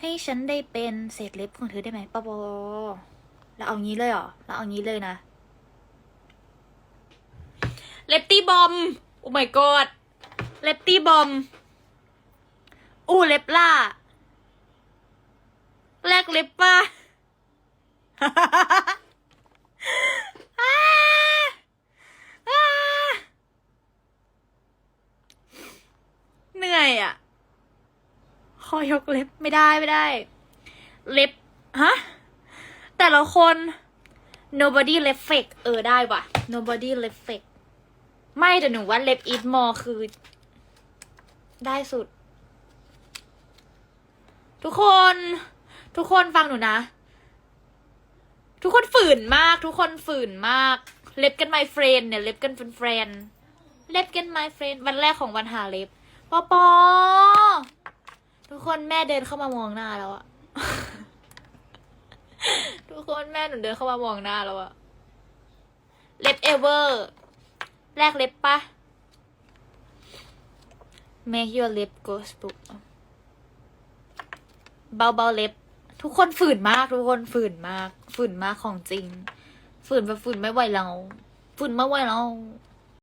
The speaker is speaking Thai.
ให้ฉันได้เป็นเศษเล็บของเธอได้ไหมปะปอแล้วเอางี้เลยเหรอแล้วเอางี้เลยนะ เล็บตี้บอม โอ้ my god เล็บตี้บอม อู้เล็บล่า แลกเล็บป่ะอ้าอ้าเหนื่อยอะ ขอยกเล็บไม่ได้ไม่ได้ เล็บฮะแต่ละคน nobody เล็บ fake เออได้ว่ะ nobody เล็บ fake ไม่แต่หนูว่าเล็บ eat more คือ ได้สุด ทุกคน ทุกคนฟังหนูนะ ทุกคนฝืนมาก ทุกคนฝืนมาก เล็บกัน my friend เนี่ย เล็บกันเป็นแฟนเล็บกัน my friend วันแรกของวันหาเล็บปอปอ กคนแม่เดินเข้ามามองหน้าแล้วอะทุกคนแม่หนูเดินเข้ามามองหน้าแล้วอะเล็บเอเวอร์แรกเล็บปะ make your lip go spook เบาเบาๆเล็บ ทุกคนฝืนมาก ทุกคนฝืนมาก ฝืนมากของจริง ฝืนแบบฝืนไม่ไหวแล้วฝืนไม่ไหวแล้ว